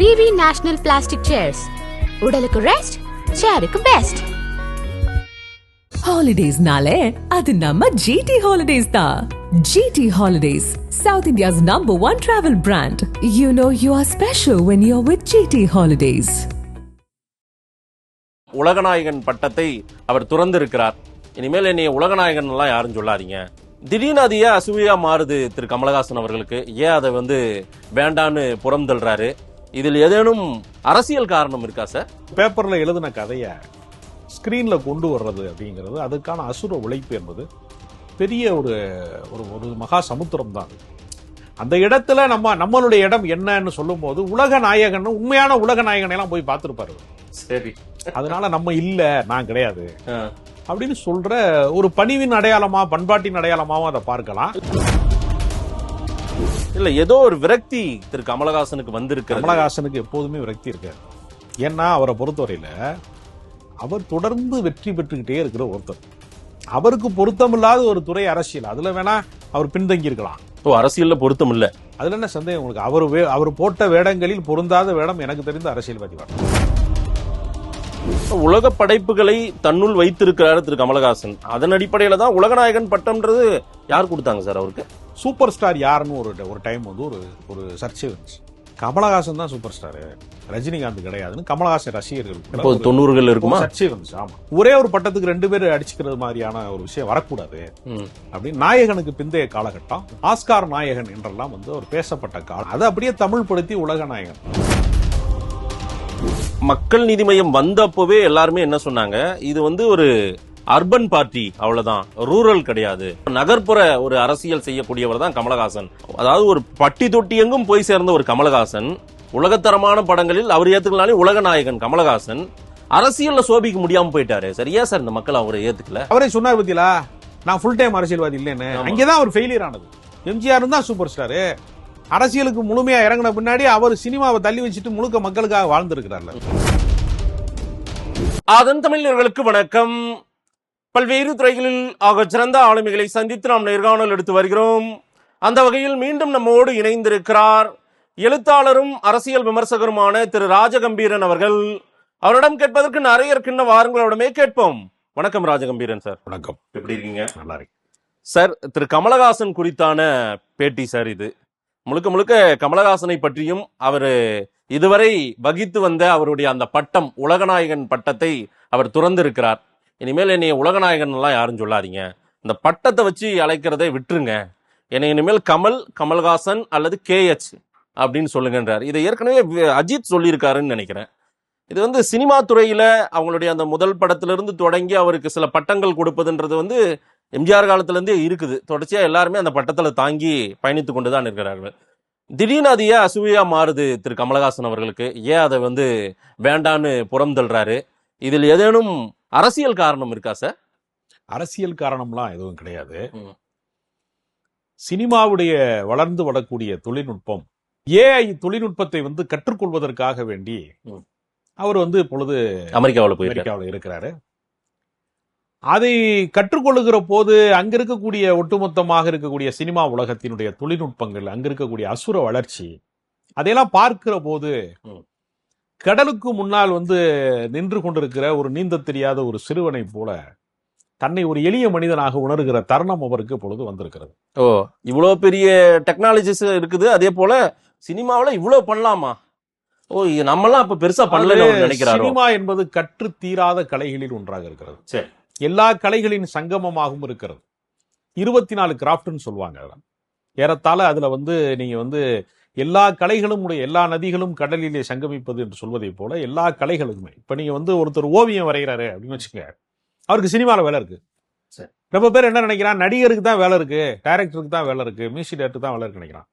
விவி national plastic chairs உடலுக்கு rest சேருக்கு best ஹாலிடேஸ்னாலே அது நம்ம ஜிடி ஹாலிடேஸ் தான் GT holidays south India's number one travel brand you know you are special when you are with GT holidays உலகநாயகன் பட்டத்தை அவர் துறந்திருக்கிறார். இனிமேல் என்னைய உலகநாயகன் எல்லாம் யாரும் சொல்லாதீங்க. திடீர்னு அது ஏன் அசூயா மாறுது திரு கமலஹாசன் அவர்களுக்கு? ஏன் அதை வந்து வேண்டான்னு புறம் தள்ளுறாரு இதில் ஏதேனும் அரசியல் காரணம் இருக்கா சார்? பேப்பர்ல எழுதின கதையை ஸ்கிரீன்ல கொண்டு வர்றது அப்படிங்கிறது அதுக்கான அசுர உழைப்பு என்பது பெரிய ஒரு ஒரு ஒரு மகா சமுத்திரம் தான். அந்த இடத்துல நம்ம நம்மளுடைய இடம் என்னன்னு சொல்லும்போது உலக நாயகன் உண்மையான உலக நாயகனை எல்லாம் போய் பார்த்திருப்பாரு. சரி. அதனால நம்ம இல்ல நான் கிடையாது. அப்படின்னு சொல்ற ஒரு பணிவின் அடையாளமா பண்பாட்டின் அடையாளமாவும் அதை பார்க்கலாம். இல்ல ஏதோ ஒரு விரக்தி திரு கமலஹாசனுக்கு வந்திருக்கிறது. கமலஹாசனுக்கு எப்போதுமே விரக்தி இருக்காது. ஏன்னா அவரை பொறுத்தவரையில அவர் தொடர்ந்து வெற்றி பெற்றுக்கிட்டே இருக்கிற ஒருத்தர். அவருக்கு பொருத்தமில்லாத ஒரு துறை அரசியல். அதுல வேணா அவர் பின்தங்கி இருக்கலாம் ஓ, அரசியல்ல பொருத்தம் இல்ல. அதுல என்ன சந்தேகம் உங்களுக்கு? அவர் அவர் போட்ட வேடங்களில் பொருந்தாத வேடம் எனக்கு தெரிந்த அரசியல்வாதி வேடம் உலக படைப்புகளை தன்னுள் வைத்திருக்கிறாரு திரு கமலஹாசன். அதன் அடிப்படையில தான் உலகநாயகன் பட்டம்ன்றது யார் கொடுத்தாங்க சார் அவருக்கு? சூப்பர் ஸ்டார் யாருன்னு ஒரு ஒரு டைம் வந்து ஒரு ஒரு சர்ச்சை வந்துச்சு. கமலஹாசன் தான் சூப்பர் ஸ்டார். ரஜினிகாந்த் கிடையாதுன்னு கமலஹாசன் ரசிகர்கள் இப்போ தொண்ணூறுகள் இருக்குமா? சர்ச்சை வந்துச்சு ஆமா. ஒரே ஒரு பட்டத்துக்கு ரெண்டு பேர் அடிச்சுக்கிறது மாதிரியான ஒரு விஷயம் வரக்கூடாது. அப்படின்னு நாயகனுக்கு பிந்தைய காலகட்டம் ஆஸ்கார் நாயகன் என்றெல்லாம் வந்து ஒரு பேசப்பட்ட காலம் அதை அப்படியே தமிழ் படுத்தி உலக நாயகன் மக்கள் நீதி மையம் வந்தப்பவே எல்லாருமே என்ன சொன்னாங்க? இது வந்து ஒரு அர்பன் பார்ட்டி அவ்வளவுதான். ரூரல் கிடையாது. நகர்ப்புற ஒரு அரசியல் செய்யக்கூடியவர் தான் கமலஹாசன். அதாவது ஒரு பட்டி தொட்டி எங்கும் போய் சேர்ந்த ஒரு கமலஹாசன். உலகத்தரமான படங்களில் அவர் ஏத்துக்கலாலே உலக நாயகன் கமலஹாசன். அரசியல்ல சோபிக்க முடியாம போயிட்டாரு. சரியா சார்? இந்த மக்கள் அவரை ஏத்துக்கல. அவரே சொன்னார் பத்தியா நான் ஃபுல் டைம் அரசியல்வாதி இல்லைன்னு. அங்கேதான் அவர் ஃபெயிலியர் ஆனது. எம்ஜிஆர் தான் சூப்பர் ஸ்டார் அரசியலுக்கு முழுமையா இறங்கின பின்னாடி அவர் சினிமாவை தள்ளி வச்சுட்டு முழுக்க மக்களுக்காக வாழ்ந்திருக்கிறார்ல. அதன் தமிழர்களுக்கு வணக்கம். பல்வேறு துறைகளில் ஆக சிறந்த ஆளுமைகளை சந்தித்து நாம் நேர்காணல் எடுத்து வருகிறோம். அந்த வகையில் மீண்டும் நம்மோடு இணைந்திருக்கிறார் எழுத்தாளரும் அரசியல் விமர்சகருமான திரு ராஜகம்பீரன் அவர்கள். அவரிடம் கேட்பதற்கு நிறைய இருக்கின்ற வாரங்களோடமே கேட்போம். வணக்கம் ராஜகம்பீரன் சார். வணக்கம். எப்படி இருக்கீங்க? நல்லா இருக்கு சார் திரு கமலஹாசன் குறித்தான பேட்டி சார் இது. முழுக்க முழுக்க கமலஹாசனை பற்றியும் அவர் இதுவரை வகித்து வந்த அவருடைய அந்த பட்டம் உலகநாயகன் பட்டத்தை அவர் துறந்திருக்கிறார். இனிமேல் என்னைய உலகநாயகன் எல்லாம் யாரும் சொல்லாதீங்க. இந்த பட்டத்தை வச்சு அழைக்கிறதை விட்டுருங்க. என்னை இனிமேல் கமல் கமல்ஹாசன் அல்லது கேஎச் அப்படின்னு சொல்லுங்கன்றார். இதை ஏற்கனவே அஜித் சொல்லியிருக்காருன்னு நினைக்கிறேன். இது வந்து சினிமா துறையில் அவங்களுடைய அந்த முதல் படத்திலிருந்து தொடங்கி அவருக்கு சில பட்டங்கள் கொடுப்பதுன்றது வந்து எம்ஜிஆர் காலத்துல இருந்தே இருக்குது. தொடர்ச்சியா எல்லாருமே அந்த பட்டத்துல தாங்கி பயணித்து கொண்டுதான் இருக்கிறார்கள். திடீர்னு அது ஏன் அசூயா மாறுது திரு கமலஹாசன் அவர்களுக்கு? ஏன் அதை வந்து வேண்டான்னு புறம் தள்ளுறாரு இதில் ஏதேனும் அரசியல் காரணம் இருக்கா சார்? அரசியல் காரணம்லாம் எதுவும் கிடையாது. சினிமாவுடைய வளர்ந்து வரக்கூடிய தொழில்நுட்பம் ஏஐ தொழில்நுட்பத்தை வந்து கற்றுக்கொள்வதற்காக வேண்டி. அவர் வந்து இப்பொழுது அமெரிக்காவில் அமெரிக்காவில் இருக்கிறாரு. அதை கற்றுக்கொள்ளுகிற போது அங்க இருக்கக்கூடிய ஒட்டுமொத்தமாக இருக்கக்கூடிய சினிமா உலகத்தினுடைய தொழில்நுட்பங்கள் அங்க இருக்கக்கூடிய அசுர வளர்ச்சி அதையெல்லாம் பார்க்கிற போது. கடலுக்கு முன்னால் வந்து நின்று கொண்டிருக்கிற ஒரு நீந்த தெரியாத ஒரு சிறுவனை போல தன்னை ஒரு எளிய மனிதனாக உணர்கிற தருணம் அவருக்கு பொழுது வந்திருக்கிறது. ஓ இவ்வளோ பெரிய டெக்னாலஜிஸ் இருக்குது. அதே போல சினிமாவில் இவ்வளோ பண்ணலாமா? ஓ இது நம்மலாம் அப்ப பெருசா அவர் நினைக்கிறாரோ? சினிமா என்பது கற்று தீராத கலைகளில் ஒன்றாக இருக்கிறது. சரி. எல்லா கலைகளின் சங்கமமாகவும் இருக்கிறது. இருபத்தி நாலு கிராஃப்ட்னு சொல்லுவாங்க அதுல. ஏறத்தாழ அதுல வந்து நீங்க வந்து எல்லா கலைகளும் உடைய எல்லா நதிகளும் கடலிலே சங்கமிப்பது என்று சொல்வதை போல எல்லா கலைகளுமே. இப்ப நீங்க வந்து ஒருத்தர் ஓவியம் வரைகிறாரு அப்படின்னு வச்சுக்கோங்க. அவருக்கு சினிமால வேலை இருக்கு. சரி. ரொம்ப பேர் என்ன நினைக்கிறான்? நடிகருக்கு தான் வேலை இருக்கு. டைரக்டருக்கு தான் வேலை இருக்கு. மியூசிக் டேரக்டருக்கு தான் வேலை இருக்கு நினைக்கிறான்.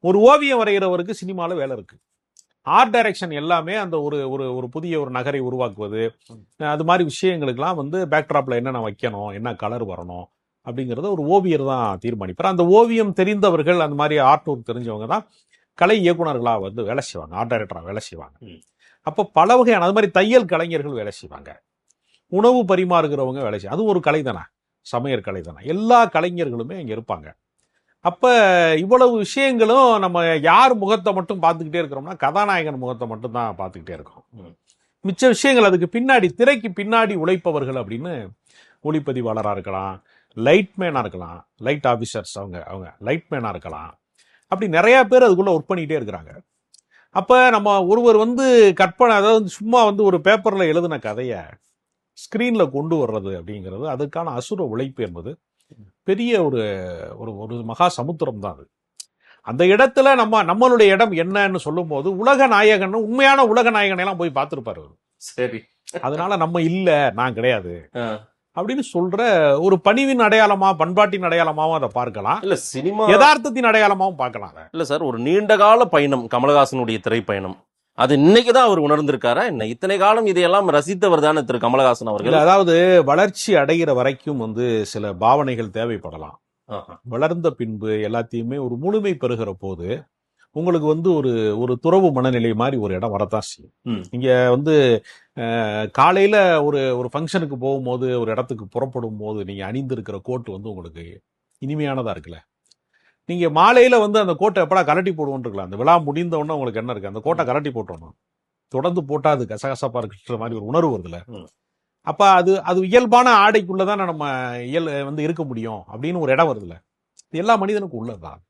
ஒரு ஓவியம் வரைகிறவருக்கு சினிமால வேலை இருக்கு. ஆர்ட் டைரக்ஷன் எல்லாமே அந்த ஒரு ஒரு ஒரு புதிய ஒரு நகரை உருவாக்குவது. அது மாதிரி விஷயங்களுக்கெல்லாம் வந்து பேக்ட்ராப்ல என்னென்ன வைக்கணும் என்ன கலர் வரணும் அப்படிங்கறத ஒரு ஓவியர் தான் தீர்மானிப்பார். அந்த ஓவியம் தெரிந்தவர்கள் அந்த மாதிரி ஆர்ட் ஒர்க் தெரிஞ்சவங்க தான் கலை இயக்குனர்களா வந்து வேலை செய்வாங்க. ஆர்ட் டைரக்டரா வேலை செய்வாங்க. அப்போ பல வகையான அது மாதிரி தையல் கலைஞர்கள் வேலை செய்வாங்க. உணவு பரிமாறுகிறவங்க வேலை செய்வாங்க அது ஒரு கலை தானே. சமையல் கலை தானே. எல்லா கலைஞர்களுமே இங்க இருப்பாங்க. அப்ப இவ்வளவு விஷயங்களும் நம்ம யார் முகத்தை மட்டும் பார்த்துக்கிட்டே இருக்கிறோம்னா கதாநாயகன் முகத்தை மட்டும் தான் பார்த்துக்கிட்டே இருக்கோம். மிச்ச விஷயங்கள் அதுக்கு பின்னாடி திரைக்கு பின்னாடி உழைப்பவர்கள் அப்படின்னு ஒளிப்பதிவாளராக இருக்கலாம் லைட்மேனாக இருக்கலாம் லைட் ஆஃபீஸர்ஸ் அவங்க அவங்க லைட்மேனாக இருக்கலாம். அப்படி நிறைய பேர் அதுக்குள்ள ஒர்க் பண்ணிக்கிட்டே இருக்கிறாங்க. அப்ப நம்ம ஒருவர் வந்து கற்பனை அதாவது சும்மா வந்து ஒரு பேப்பர்ல எழுதின கதையை ஸ்கிரீன்ல கொண்டு வர்றது அப்படிங்கிறது அதுக்கான அசுர உழைப்பு என்பது பெரிய ஒரு ஒரு ஒரு மகா சமுத்திரம் தான் அது. அந்த இடத்துல நம்ம நம்மளுடைய இடம் என்னன்னு சொல்லும்போது உலக நாயகன் உண்மையான உலக நாயகனை எல்லாம் போய் பார்த்திருப்பாரு அவரு. சரி. அதனால நம்ம இல்ல நான் கிடையாது. அப்படின்னு சொல்ற ஒரு பணிவின் அடையாளமா பண்பாட்டின் அடையாளமாவும் அதை பார்க்கலாம். இல்ல சினிமா யதார்த்தத்தின் அடையாளமாவும் பார்க்கலாம் இல்ல சார் ஒரு நீண்ட கால பயணம் கமலஹாசனுடைய திரைப்பயணம். அது இன்னைக்கு தான் அவர் உணர்ந்திருக்காரா என்ன? இத்தனை காலம் இதையெல்லாம் ரசித்தவர் தானே திரு கமலஹாசன் அவர்கள். அதாவது வளர்ச்சி அடைகிற வரைக்கும் வந்து சில பாவனைகள் தேவைப்படலாம். வளர்ந்த பின்பு எல்லாத்தையுமே ஒரு முழுமை பெறுகிற போது உங்களுக்கு வந்து ஒரு ஒரு துறவு மனநிலை மாதிரி ஒரு இடம் வரத்தான் செய்யும். இங்க வந்து காலையில ஒரு ஒரு ஃபங்க்ஷனுக்கு போகும்போது ஒரு இடத்துக்கு புறப்படும் போது நீங்க அணிந்திருக்கிற கோட் வந்து உங்களுக்கு இனிமையானதா இருக்குல்ல? நீங்க மாலையில வந்து அந்த கோட்டை எப்படா கலட்டி போடுவோன்னு இருக்கலாம் அந்த விழா முடிந்த உடனே உங்களுக்கு என்ன இருக்கு? அந்த கோட்டை கலட்டி போட்டுறணும் தொடர்ந்து போட்டா அது கசகசப்பா இருக்குன்ற மாதிரி ஒரு உணர்வு வருதுல்ல. ம். அப்ப அது அது இயல்பான ஆடைக்குள்ளதான் நம்ம இயல் வந்து இருக்க முடியும் அப்படின்னு ஒரு இடம் வருதுல்ல. இது எல்லா மனிதனுக்கும் உள்ளதுதான்.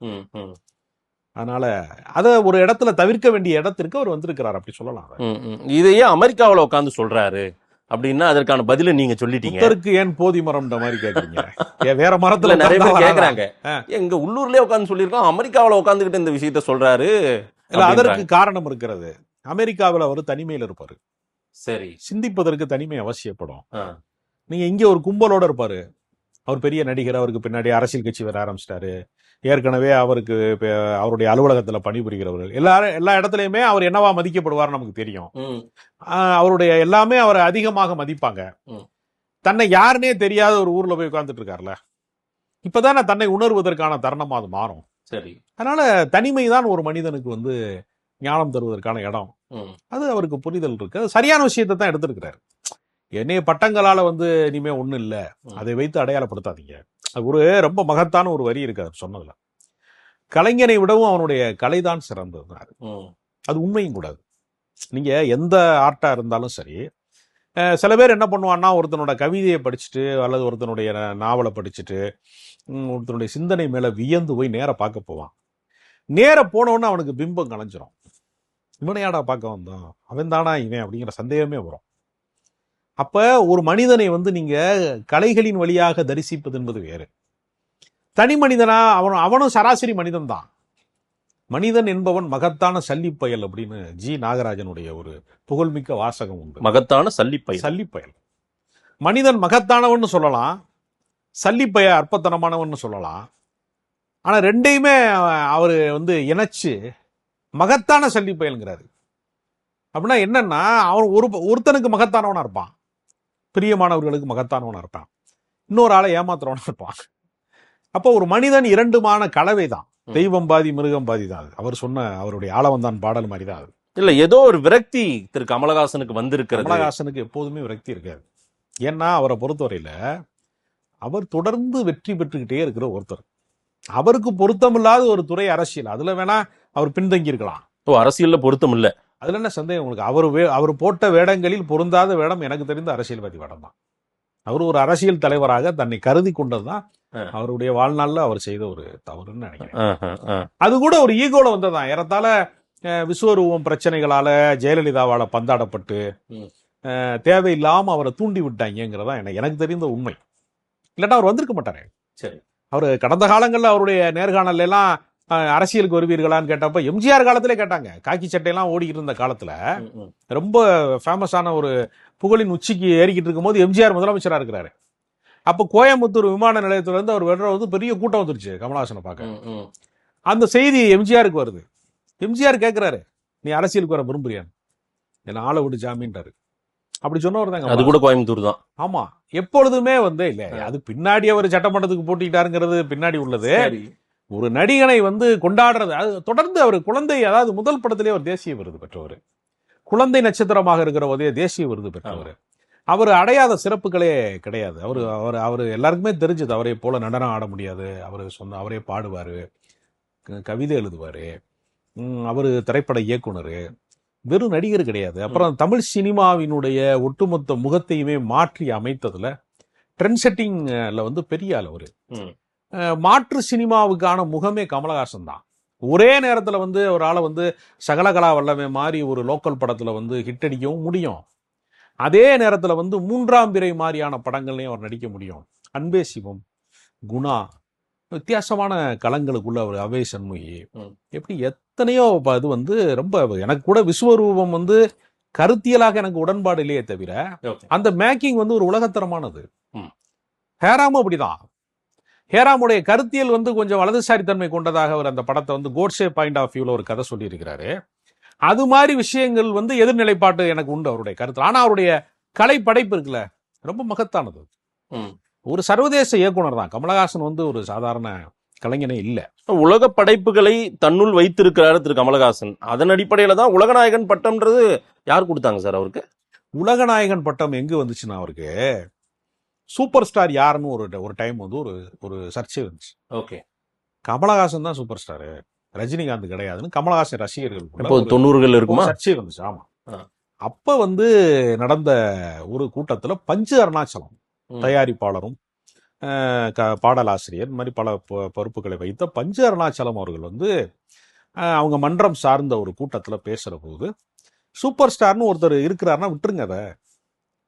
அதனால அதை ஒரு இடத்துல தவிர்க்க வேண்டிய இடத்திற்கு அவர் வந்திருக்கிறார் அப்படி சொல்லலாம். இதையே அமெரிக்காவுல உட்கார்ந்து சொல்றாரு. அப்படின்னா அதற்கான பதில நீங்க சொல்லிட்டீங்க. புத்தருக்கு ஏன் போதி மரம்ன்ற மாதிரி கேக்குறீங்க? வேற மரத்துல நிறைய பேர்? கேக்குறாங்க. எங்க உள்ளூர்லயே உட்கார்ந்து சொல்லியிருக்கோம் அமெரிக்காவுல உட்கார்ந்துகிட்டு இந்த விஷயத்த சொல்றாரு இல்ல அதற்கு. காரணம் இருக்கிறது. அமெரிக்காவில் அவர் தனிமையில இருப்பாரு. சரி. சிந்திப்பதற்கு தனிமை அவசியப்படும். நீங்க இங்க ஒரு கும்பலோட இருப்பாரு. அவர் பெரிய நடிகர் அவருக்கு பின்னாடி அரசியல் கட்சி வர ஆரம்பிச்சிட்டாரு. ஏற்கனவே அவருக்கு அவருடைய அலுவலகத்துல பணிபுரிகிறவர்கள். எல்லாரும் எல்லா இடத்துலயுமே அவர் என்னவா மதிக்கப்படுவார்னு நமக்கு தெரியும். அவருடைய எல்லாமே அவரை அதிகமாக மதிப்பாங்க. தன்னை யாருனே தெரியாத ஒரு ஊர்ல போய் உட்கார்ந்துட்டு இருக்காருல்ல இப்பதானே தன்னை உணர்வதற்கான தருணமா அது மாறும். சரி. அதனால தனிமை தான் ஒரு மனிதனுக்கு வந்து ஞானம் தருவதற்கான இடம். அது அவருக்கு புரிதல் இருக்கு. அது சரியான விஷயத்தை தான் எடுத்திருக்கிறாரு. என்னைய பட்டங்களால வந்து இனிமே ஒண்ணும் இல்ல. அதை வைத்து அடையாளப்படுத்தாதீங்க. ஒரு ரொம்ப மகத்தான ஒரு வரி இருக்கு அவர் சொன்னதுல. கலைஞனை விடவும் அவனுடைய கலைதான் சிறந்தது ம், அது உண்மையும் கூடாது நீங்க எந்த ஆர்ட்டா இருந்தாலும் சரி சில பேர் என்ன பண்ணுவான்னா ஒருத்தனோட கவிதையை படிச்சுட்டு அல்லது ஒருத்தனுடைய நாவலை படிச்சுட்டு ஒருத்தனுடைய சிந்தனை மேல வியந்து போய் நேர பார்க்க போவான். நேர போனவொன்னே அவனுக்கு பிம்பம் கலைஞ்சிரும். இவனையாடா பார்க்க வந்தான்? அவன் தானா இவன் அப்படிங்கிற சந்தேகமே வரும். அப்ப ஒரு மனிதனை வந்து நீங்க கலைகளின் வழியாக தரிசிப்பது என்பது வேறு. தனி மனிதனா அவன் அவனும் சராசரி மனிதன் தான் மனிதன் என்பவன் மகத்தான சல்லிப்பயல் அப்படின்னு ஜி. நாகராஜனுடைய ஒரு புகழ்மிக்க வாசகம் உண்டு. மகத்தான சல்லிப்பை சல்லிப்பயல் மனிதன் மகத்தானவன்னு சொல்லலாம். சல்லிப்பய அற்பத்தனமானவன்னு சொல்லலாம். ஆனா ரெண்டையுமே அவர் வந்து இணைச்சு மகத்தான சல்லிப்பயல்ங்கிறாரு அப்படின்னா என்னன்னா அவன் ஒரு ஒருத்தனுக்கு மகத்தானவனா இருப்பான். பிரியமானவர்களுக்கு மகத்தானவனா இருப்பான். இன்னொரு ஆளை ஏமாத்துறவனா இருப்பான். அப்போ ஒரு மனிதன் இரண்டுமான கலவை தான். தெய்வம் பாதி மிருகம் பாதி தான் அது. அவர் சொன்ன அவருடைய ஆளவந்தான் பாடல் மாதிரி தான் அது. இல்ல ஏதோ ஒரு விரக்தி திரு கமலஹாசனுக்கு வந்திருக்கிறது. கமலஹாசனுக்கு எப்போதுமே விரக்தி இருக்காது. ஏன்னா அவரை பொறுத்தவரையில அவர் தொடர்ந்து வெற்றி பெற்றுக்கிட்டே இருக்கிற ஒருத்தர். அவருக்கு பொருத்தமில்லாத ஒரு துறை அரசியல். அதுல வேணா அவர் பின்தங்கி இருக்கலாம் ஓ அரசியல்ல பொருத்தம் இல்ல அதுல என்ன சந்தேகம் உங்களுக்கு? அவர் வே- அவர் போட்ட வேடங்களில் பொருந்தாத வேடம் எனக்கு தெரிந்த அரசியல்வாதி வேடம் தான். அவர் ஒரு அரசியல் தலைவராக தன்னை கருதி கொண்டதுதான் ஆ. அவருடைய வாழ்நாள்ல அவர் செய்த ஒரு தவறுன்னு நினைக்கிறேன். அது கூட ஒரு ஈகோல வந்ததான் ஏறத்தாழ அஹ், விஸ்வரூபம் பிரச்சனைகளால ஜெயலலிதாவால பந்தாடப்பட்டு ம். அஹ், தேவையில்லாம அவரை தூண்டி விட்டாங்கிறதா எனக்கு எனக்கு தெரிந்த உண்மை. இல்லாட்டா அவர் வந்திருக்க மாட்டாரு. சரி. அவர் கடந்த காலங்கள்ல அவருடைய நேர்காணல்ல எல்லாம் அரசியலுக்கு வருவீர்களான்னு கேட்டப்ப எம்ஜிஆர் காலத்திலே கேட்டாங்க. காக்கி சட்டையெல்லாம் ஓடிக்கிட்டு இருந்த காலத்துல. ரொம்ப ஃபேமஸான ஒரு புகழின் உச்சிக்கு ஏறிக்கிட்டு இருக்கும்போது எம்ஜிஆர் முதலமைச்சரா இருக்கிறாரு. அப்ப கோயம்புத்தூர் விமான நிலையத்துல இருந்து அவர் வென்ற வந்து பெரிய கூட்டம் வந்துருச்சு கமலஹாசனை பார்க்க. அந்த செய்தி எம்ஜிஆருக்கு வருது. எம்ஜிஆர் கேட்கிறாரு நீ அரசியலுக்கு வர விரும்புறியான்னு? என்ன ஆளை விட்டு ஜாமீன்றாரு அப்படி சொன்னவர் அது தாங்க கூட கோயம்புத்தூர் தான். ஆமா எப்பொழுதுமே வந்து இல்ல அது பின்னாடி அவர் சட்டமன்றத்துக்கு போட்டிட்டாருங்கிறது பின்னாடி உள்ளது. ஒரு நடிகனை வந்து கொண்டாடுறது அது தொடர்ந்து அவர் குழந்தை அதாவது முதல் படத்திலே அவர் தேசிய விருது பெற்றவர். குழந்தை நட்சத்திரமாக இருக்கிற போதே தேசிய விருது பெற்றவர். அவர் அடையாத சிறப்புகளே கிடையாது. அவர் அவர் அவர் எல்லாருக்குமே தெரிஞ்சது அவரை போல நடனம் ஆட முடியாது. அவர் சொந்த அவரே பாடுவார். கவிதை எழுதுவார். அவர் திரைப்பட இயக்குனர். வெறும் நடிகர் கிடையாது. அப்புறம் தமிழ் சினிமாவினுடைய ஒட்டுமொத்த முகத்தையுமே மாற்றி அமைத்ததுல ட்ரெண்ட் செட்டிங்ல வந்து பெரிய ஆள் அவரு. மாற்று சினிமாவுக்கான முகமே கமலஹாசன் தான். ஒரே நேரத்துல வந்து ஒரு ஆளை வந்து சகலகலா வல்லமை மாதிரி ஒரு லோக்கல் படத்துல வந்து ஹிட் அடிக்கவும் முடியும். அதே நேரத்துல வந்து மூன்றாம் பிறை மாதிரியான படங்கள்லையும் அவர் நடிக்க முடியும். அன்பே சிவம் குணா வித்தியாசமான களங்களுக்குள்ள அவர் அவே சண்முகி. எப்படி எத்தனையோ இது வந்து ரொம்ப எனக்கு கூட விஸ்வரூபம் வந்து கருத்தியலாக எனக்கு உடன்பாடு இல்லையே தவிர அந்த மேக்கிங் வந்து ஒரு உலகத்தரமானது. ஹேராமும் அப்படிதான். ஹேராமுடைய கருத்தியல் வந்து கொஞ்சம் வலதுசாரித்தன்மை கொண்டதாக அவர் அந்த படத்தை வந்து கோட்ஸே பாயிண்ட் ஆஃப் வியூல ஒரு கதை சொல்லியிருக்கிறாரு. அது மாதிரி விஷயங்கள் வந்து எதிர்நிலைப்பாட்டு எனக்கு உண்டு அவருடைய கருத்து ஆனா அவருடைய கலை படைப்பு இருக்குல்ல ரொம்ப மகத்தானது. ம். ஒரு சர்வதேச இயக்குனர் தான். கமலஹாசன் வந்து ஒரு சாதாரண கலைஞனே இல்ல. உலக படைப்புகளை தன்னுள் வைத்திருக்கிறாரு திரு கமலஹாசன். அதன் அடிப்படையில தான் உலகநாயகன் பட்டம்ன்றது யார் கொடுத்தாங்க சார் அவருக்கு? உலகநாயகன் பட்டம் எங்க வந்துச்சுன்னா அவருக்கு? சூப்பர் ஸ்டார் யாருன்னு ஒரு ஒரு டைம் வந்து ஒரு ஒரு சர்ச்சை வந்துச்சு ஓகே. கமலஹாசன் தான் சூப்பர் ஸ்டார் ரஜினிகாந்த் கிடையாதுன்னு கமலஹாசன் ரசிகர்கள் தொண்ணூறுகள் இருக்குமா? சர்ச்சை வந்துச்சு ஆமா. அப்ப வந்து நடந்த ஒரு கூட்டத்துல பஞ்சு அருணாச்சலம். தயாரிப்பாளரும் பாடலாசிரியர் மாதிரி பல பொறுப்புகளை வைத்த பஞ்சு அருணாச்சலம் அவர்கள் வந்து அவங்க மன்றம் சார்ந்த ஒரு கூட்டத்துல பேசுற போது சூப்பர் ஸ்டார்னு ஒருத்தர் இருக்கிறாருன்னா விட்டுருங்க அதை.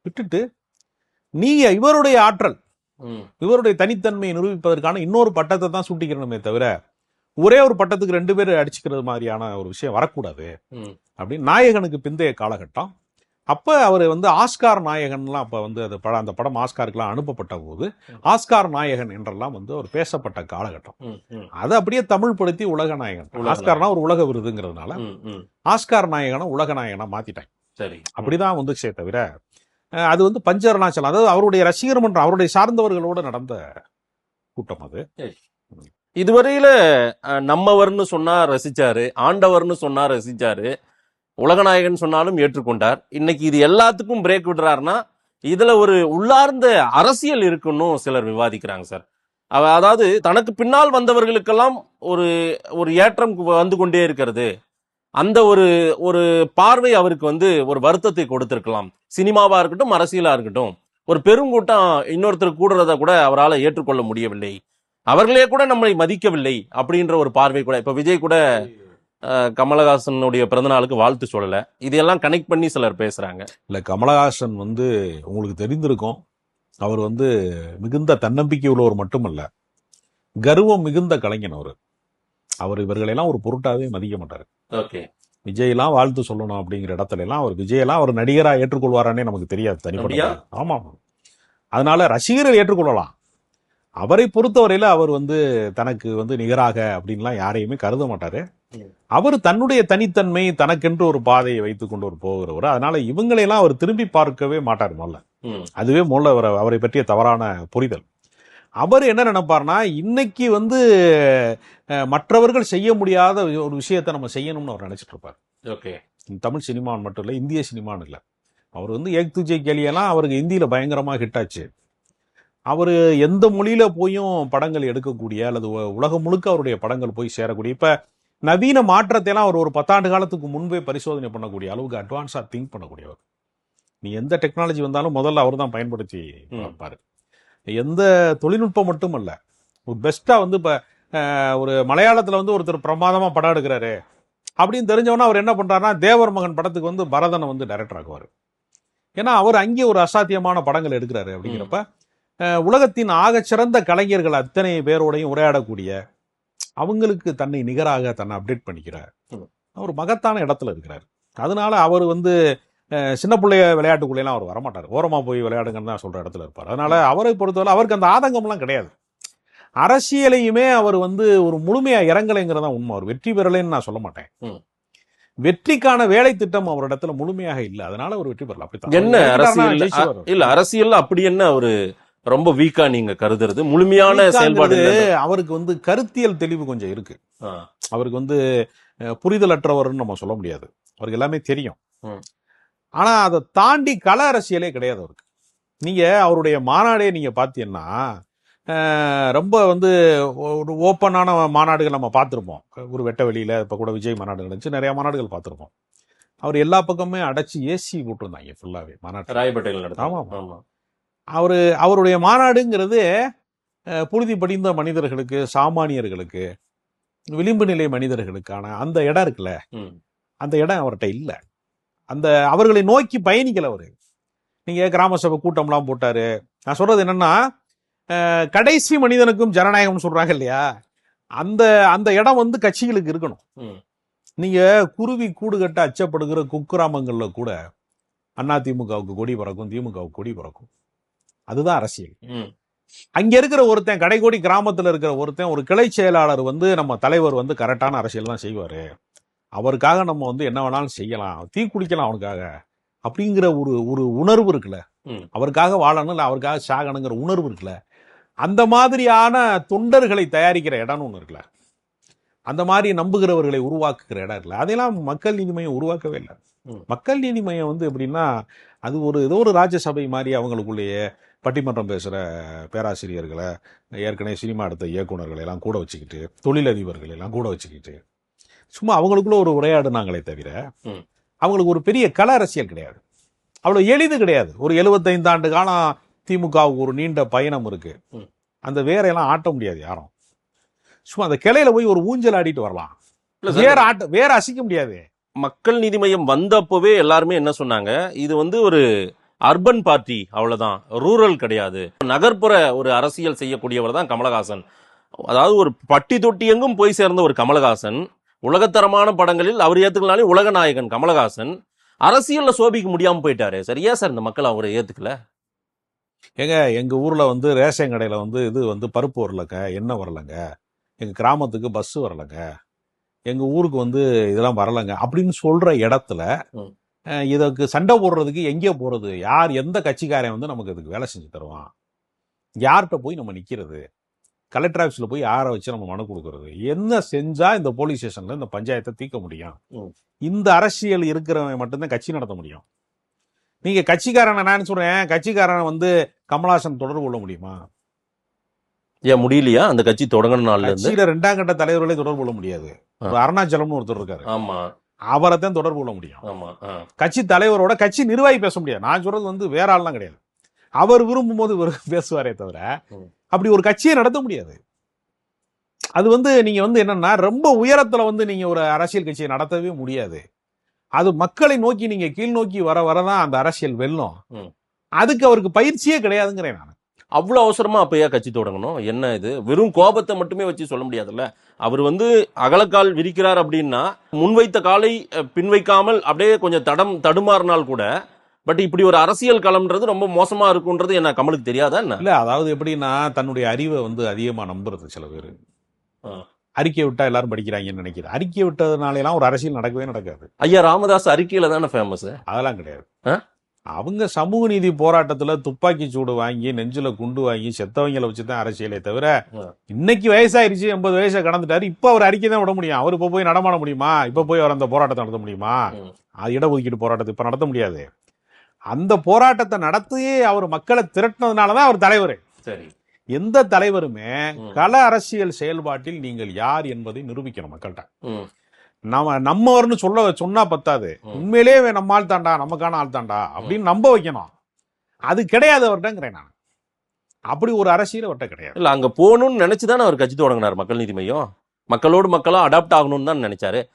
விட்டுட்டு நீங்க இவருடைய ஆற்றல். இவருடைய தனித்தன்மையை நிரூபிப்பதற்கான இன்னொரு பட்டத்தை தான் சூட்டிக்கிறணுமே தவிர ஒரே ஒரு பட்டத்துக்கு ரெண்டு பேர் அடிச்சுக்கிறது மாதிரியான ஒரு விஷயம் வரக்கூடாது. அப்படின்னு நாயகனுக்கு பிந்தைய காலகட்டம் அப்ப அவர் வந்து ஆஸ்கார் நாயகன்லாம் அப்ப வந்து அது படம் அந்த படம் ஆஸ்காருக்குலாம் அனுப்பப்பட்ட போது ஆஸ்கார் நாயகன் என்றெல்லாம் வந்து அவர் பேசப்பட்ட காலகட்டம். அதை அப்படியே தமிழ் படுத்தி உலக நாயகன் ஆஸ்கார்னா ஒரு உலக விருதுங்கிறதுனால. ஆஸ்கார் நாயகனை உலக நாயகனா மாத்திட்டாங்க சரி அப்படிதான் வந்துச்சே தவிர அது வந்து பஞ்ச அருணாச்சலம். அதாவது அவருடைய ரசிகர் மன்றம் அவருடைய சார்ந்தவர்களோட நடந்த கூட்டம் அது. இதுவரையில நம்மவர்னு சொன்னா ரசிச்சாரு ஆண்டவர்னு சொன்னா ரசிச்சாரு உலகநாயகன் சொன்னாலும் ஏற்றுக்கொண்டார். இன்னைக்கு இது எல்லாத்துக்கும் பிரேக் விடுறாருன்னா இதுல ஒரு உள்ளார்ந்த அரசியல் இருக்குன்னு சிலர் விவாதிக்கிறாங்க சார். அதாவது தனக்கு பின்னால் வந்தவர்களுக்கெல்லாம் ஒரு ஒரு ஏற்றம் வந்து கொண்டே இருக்கிறது. அந்த ஒரு ஒரு பார்வை அவருக்கு வந்து ஒரு வருத்தத்தை கொடுத்திருக்கலாம். சினிமாவா இருக்கட்டும் அரசியலா இருக்கட்டும். ஒரு பெருங்கூட்டம் இன்னொருத்தர் கூடுறத கூட அவரால் ஏற்றுக்கொள்ள முடியவில்லை. அவர்களே கூட நம்மை மதிக்கவில்லை அப்படின்ற ஒரு பார்வை கூட. இப்ப விஜய் கூட கமலஹாசனுடைய பிறந்தநாளுக்கு வாழ்த்து சொல்லலை. இதையெல்லாம் கனெக்ட் பண்ணி சிலர் பேசுறாங்க. இல்ல கமலஹாசன் வந்து உங்களுக்கு தெரிந்திருக்கும். அவர் வந்து மிகுந்த தன்னம்பிக்கை உள்ளவர் மட்டுமல்ல. கர்வம் மிகுந்த கலைஞன் அவர். அவர் இவர்களெல்லாம் ஒரு பொருட்டாவே மதிக்க மாட்டார். ஓகே. விஜயெல்லாம் வாழ்த்து சொல்லணும் அப்படிங்கிற இடத்துல எல்லாம் அவர் விஜயெல்லாம் அவர் நடிகரா ஏற்றுக்கொள்வாரானே நமக்கு தெரியாது அப்படியா? தனிப்பட்ட ஆமா அதனால ரசிகர்கள் ஏற்றுக்கொள்ளலாம். அவரை பொறுத்தவரையில அவர் வந்து தனக்கு வந்து நிகராக அப்படின்லாம் யாரையுமே கருத மாட்டாரு. அவர் தன்னுடைய தனித்தன்மை தனக்கென்று ஒரு பாதையை வைத்துக் கொண்டு ஒரு போகிறவர். அதனால இவங்களையெல்லாம் அவர் திரும்பி பார்க்கவே மாட்டார் முதல்ல. அதுவே முதல்ல அவரை பற்றிய தவறான புரிதல். அவர் என்ன நினைப்பார்னா இன்னைக்கு வந்து மற்றவர்கள் செய்ய முடியாத ஒரு விஷயத்தை நம்ம செய்யணும்னு அவர் நினைச்சிட்டு இருப்பார். ஓகே. தமிழ் சினிமான்னு மட்டும் இல்லை இந்திய சினிமான்னு இல்லை. அவர் வந்து ஏக் துஜே கேலியெல்லாம் அவருக்கு இந்தியில பயங்கரமா ஹிட் ஆச்சு. அவர் எந்த மொழியில போயும் படங்கள் எடுக்கக்கூடிய அல்லது உலகம் முழுக்க அவருடைய படங்கள் போய் சேரக்கூடிய இப்ப நவீன மாற்றத்தை எல்லாம் அவர் ஒரு பத்தாண்டு காலத்துக்கு முன்பே பரிசோதனை பண்ணக்கூடிய அளவுக்கு அட்வான்ஸா திங்க் பண்ணக்கூடியவர். நீ எந்த டெக்னாலஜி வந்தாலும் முதல்ல அவர் தான் பயன்படுத்தி. பார்ப்பாரு. எந்த தொழில்நுட்பம் மட்டும் இல்ல ஒரு பெஸ்டா வந்து இப்ப ஒரு மலையாளத்துல வந்து ஒருத்தர் பிரமாதமா படம் எடுக்கிறாரு. அப்படின்னு தெரிஞ்சவொன்னே அவர் என்ன பண்றாருன்னா தேவர் மகன் படத்துக்கு வந்து பரதனை வந்து டைரக்டர் ஆக்குவார். ஏன்னா அவர் அங்கே ஒரு அசாத்தியமான படங்கள் எடுக்கிறாரு அப்படிங்கிறப்ப உலகத்தின் ஆகச்சிறந்த கலைஞர்கள் அத்தனை பேரோடையும் உரையாடக்கூடிய அவங்களுக்கு தன்னை நிகராக தன்னை அப்டேட் பண்ணிக்கிறார். அவர் மகத்தான இடத்துல இருக்கிறார். அதனால அவர் வந்து சின்ன பிள்ளைய விளையாட்டுக்குள்ளேலாம் அவர் வரமாட்டார். ஓரமா போய் விளையாடுங்கன்னு தான் சொல்ற இடத்துல இருப்பார். அதனால அவரை பொறுத்தவரை அவருக்கு அந்த ஆதங்கம்லாம் கிடையாது. அரசியலையுமே அவர் வந்து ஒரு முழுமையா இறங்கலைங்கிறதா உண்மை. அவர் வெற்றி பெறலைன்னு நான் சொல்ல மாட்டேன். வெற்றிக்கான வேலை திட்டம் அவரிடத்துல முழுமையாக இல்ல. அதனால அவர் வெற்றி பெறல. என்ன அரசியல். இல்ல அரசியல் அப்படி என்ன அவரு ரொம்ப வீக்கா நீங்க கருதுறது? முழுமையான செயல்பாடு அவருக்கு வந்து கருத்தியல் தெளிவு கொஞ்சம் இருக்கு. அவருக்கு வந்து புரிதலற்றவர்னு நம்ம சொல்ல முடியாது. அவருக்கு எல்லாமே தெரியும். ம். ஆனா அதை தாண்டி கள அரசியலே கிடையாது அவருக்கு நீங்க அவருடைய மாநாடே நீங்க பாத்தீங்கன்னா அஹ், ரொம்ப வந்து ஒரு ஓப்பனான மாநாடுகள் நம்ம பார்த்துருப்போம் ஒரு வெட்ட வெளியில இப்ப கூட விஜய் மாநாடு நடந்துச்சு நிறைய மாநாடுகள் பார்த்துருப்போம் அவர் எல்லா பக்கமே அடைச்சி ஏசி போட்டிருந்தாங்க ஃபுல்லாவே மாநாட்டு ராயப்பேட்டையில் நடத்தும் ஆமா. ஆமா அவரு அவருடைய மாநாடுங்கிறது புழுதி படிந்த மனிதர்களுக்கு சாமானியர்களுக்கு விளிம்பு நிலை மனிதர்களுக்கான அந்த இடம் இருக்குல்ல. அந்த இடம் அவர்கிட்ட இல்ல அந்த அவர்களை நோக்கி பயணிக்கல அவரு. நீங்க கிராம சபை கூட்டம்லாம் போட்டாரு. நான் சொல்றது என்னன்னா கடைசி மனிதனுக்கும் ஜனநாயகம் சொல்றாங்க இல்லையா? அந்த அந்த இடம் வந்து கட்சிகளுக்கு இருக்கணும். ம். நீங்க குருவி கூடு கட்ட அச்சப்படுகிற குக்கிராமங்கள்ல கூட அண்ணா திமுகவுக்கு கொடி பறக்கும் திமுகவுக்கு கொடி பறக்கும். அதுதான் அரசியல். அங்க இருக்கிற ஒருத்தன் கடைக்கோடி கிராமத்துல இருக்கிற ஒருத்தன் ஒரு கிளை செயலாளர் வந்து நம்ம தலைவர் வந்து கரெக்டான அரசியல் தான் செய்வாரு. அவருக்காக நம்ம வந்து என்ன வேணாலும் செய்யலாம் தீ குளிக்கலாம் அவனுக்காக அப்படிங்கிற ஒரு ஒரு உணர்வு இருக்குல்ல. அவருக்காக வாழணும் இல்ல அவருக்காக சாகணுங்கிற உணர்வு இருக்குல்ல. அந்த மாதிரியான தொண்டர்களை தயாரிக்கிற இடம்னு ஒண்ணு இருக்குல்ல. அந்த மாதிரி நம்புகிறவர்களை உருவாக்குகிற இடம் இருக்குல்ல. அதையெல்லாம் மக்கள் நீதி மையம் உருவாக்கவே இல்லை. மக்கள் நீதி மையம் வந்து எப்படின்னா அது ஒரு ஏதோ ஒரு ராஜ்யசபை மாதிரி அவங்களுக்குள்ளேயே பட்டிமன்றம் பேசுகிற பேராசிரியர்களை ஏற்கனவே சினிமா எடுத்த இயக்குனர்களை எல்லாம் கூட வச்சுக்கிட்டு தொழிலதிபர்களை எல்லாம் கூட வச்சுக்கிட்டு சும்மா அவங்களுக்குள்ள ஒரு உரையாடுனாங்களே தவிர. அவங்களுக்கு ஒரு பெரிய கல அரசியல் கிடையாது. அவ்வளோ எளிது கிடையாது. ஒரு 75 ஆண்டு காலம் திமுகவுக்கு ஒரு நீண்ட பயணம் இருக்கு. அந்த வேரையெல்லாம் ஆட்ட முடியாது யாரும். சும்மா அந்த கிளையில போய் ஒரு ஊஞ்சல் ஆடிட்டு வரலாம். வேற ஆட்ட வேற அசைக்க முடியாது. மக்கள் நீதி மையம் வந்தப்பவே எல்லாருமே என்ன சொன்னாங்க? இது வந்து ஒரு அர்பன் பார்ட்டி அவ்வளவுதான். ரூரல் கிடையாது. நகர்ப்புற ஒரு அரசியல் செய்யக்கூடியவர் தான் கமலஹாசன். அதாவது ஒரு பட்டி தொட்டி எங்கும் போய் சேர்ந்த ஒரு கமலஹாசன். உலகத்தரமான படங்களில் அவர் ஏத்துக்கலாலே உலக நாயகன் கமலஹாசன் அரசியல்ல சோபிக்க முடியாம போயிட்டாரு. சரியா சார்? இந்த மக்கள் அவரை ஏத்துக்கல. ஏங்க எங்க ஊர்ல வந்து ரேஷன் கடையில வந்து இது வந்து பருப்பு வரலங்க எண்ணெய் வரலங்க எங்க கிராமத்துக்கு பஸ் வரலங்க எங்க ஊருக்கு வந்து இதெல்லாம் வரலங்க அப்படின்னு சொல்ற இடத்துல இதுக்கு சண்டை போடுறதுக்கு எங்கே போறது? யார் எந்த கட்சிக்காரன் வந்து நமக்கு இதுக்கு வேலை செஞ்சு தருவான்? யார்கிட்ட போய் நம்ம நிக்கிறது? கலெக்டர் ஆஃபீஸ்ல போய் யாரை வச்சு நம்ம மனு கொடுக்கறது. என்ன செஞ்சா இந்த போலீஸ் ஸ்டேஷன்ல இந்த பஞ்சாயத்தை தீர்க்க முடியும். இந்த அரசியல் இருக்கிறவன் மட்டும்தான் கட்சி நடத்த முடியும். நீங்க கட்சிக்காரனை நான் சொல்றேன்? கட்சிக்காரனை வந்து கமலாசன் தொடர்பு கொள்ள முடியுமா? ஏன் முடியலையா? அந்த கட்சி தொடங்கின நாள்ல இருந்து? ரெண்டாம் கட்ட தலைவர்களே தொடர்பு கொள்ள முடியாது. அருணாச்சலம்னு ஒருத்தர் இருக்காரு. ஆமா. அவரை தான் தொடர்பு கொள்ள முடியும். ஆமா. கட்சி தலைவரோட கட்சி நிர்வாகி பேச முடியாது. நான் சொல்றது வந்து வேற ஆள்லாம் கிடையாது. அவர் விரும்பும் போது பேசுவாரே தவிர. அப்படி ஒரு கட்சியை நடத்த முடியாது. அது வந்து நீங்க வந்து என்னன்னா ரொம்ப உயரத்துல வந்து நீங்க ஒரு அரசியல் கட்சியை நடத்தவே முடியாது. அது மக்களை நோக்கி நீங்க கீழ் நோக்கி வர வரதான் அந்த அரசியல் வெல்லும். அதுக்கு அவருக்கு பயிற்சியே கிடையாதுங்கிறேன் நான். அவ்வளவு அவசரமா அப்பயா கட்சி தொடங்கணும்? என்ன இது? வெறும் கோபத்தை மட்டுமே வச்சு சொல்ல முடியாதுல்ல? அவர் வந்து அகலக்கால் விரிக்கிறார் அப்படின்னா முன்வைத்த காலை பின்வைக்காமல் அப்படியே கொஞ்சம் தடம் தடுமாறினால் கூட பட் இப்படி ஒரு அரசியல் களம்ன்றது ரொம்ப மோசமா இருக்குன்றது என்ன கமலுக்கு தெரியாதா என்ன? இல்ல அதாவது எப்படின்னா தன்னுடைய அறிவை வந்து அதிகமா நம்புறது சில பேர். அறிக்கை விட்டா எல்லாரும் படிக்கிறாங்கன்னு நினைக்கிறேன் அறிக்கை விட்டதுனால எல்லாம் ஒரு அரசியல் நடக்கவே நடக்காது. ஐயா ராமதாஸ் அறிக்கையில தானே ஃபேமஸ் அதெல்லாம் கிடையாது? அவங்க சமூக நீதி போராட்டத்துல துப்பாக்கி சூடு வாங்கி நெஞ்சில குண்டு வாங்கி செத்தவங்களை வச்சுதான் அரசியலே தவிர. இன்னைக்கு வயசாயிருச்சு எண்பது வயசை கடந்துட்டாரு. இப்ப அவர் அறிக்கை தான் விட முடியும். அவர் இப்ப போய் நடமாட முடியுமா? இப்ப போய் அவர் அந்த போராட்டத்தை நடத்த முடியுமா? இடஒதுக்கீடு போராட்டத்தை இப்ப நடத்த முடியாது. அந்த போராட்டத்தை நடத்தி அவர் மக்களை திரட்டினதுனாலதான் அவர் தலைவர். சரி. எந்த தலைவருமே. கள அரசியல் செயல்பாட்டில் நீங்கள் யார் என்பதை நிரூபிக்கணும் மக்கள்கிட்ட. ம். நாம நம்மவர்னு சொல்ல சொன்னா பத்தாது. உண்மையிலேயே நம்ம ஆள் தாண்டா நமக்கான ஆள் தாண்டா அப்படின்னு நம்ப வைக்கணும். அது கிடையாது அவர்கிட்டங்கிறேன் நான். அப்படி ஒரு அரசியல் அவர்கிட்ட கிடையாது. இல்ல அங்க போகணும்னு நினைச்சுதானே அவர் கட்சி தொடங்கினார் மக்கள் நீதி மையம். மக்களோடு மக்களா அடாப்ட் ஆகணும்னு தான் நினைச்சாரு.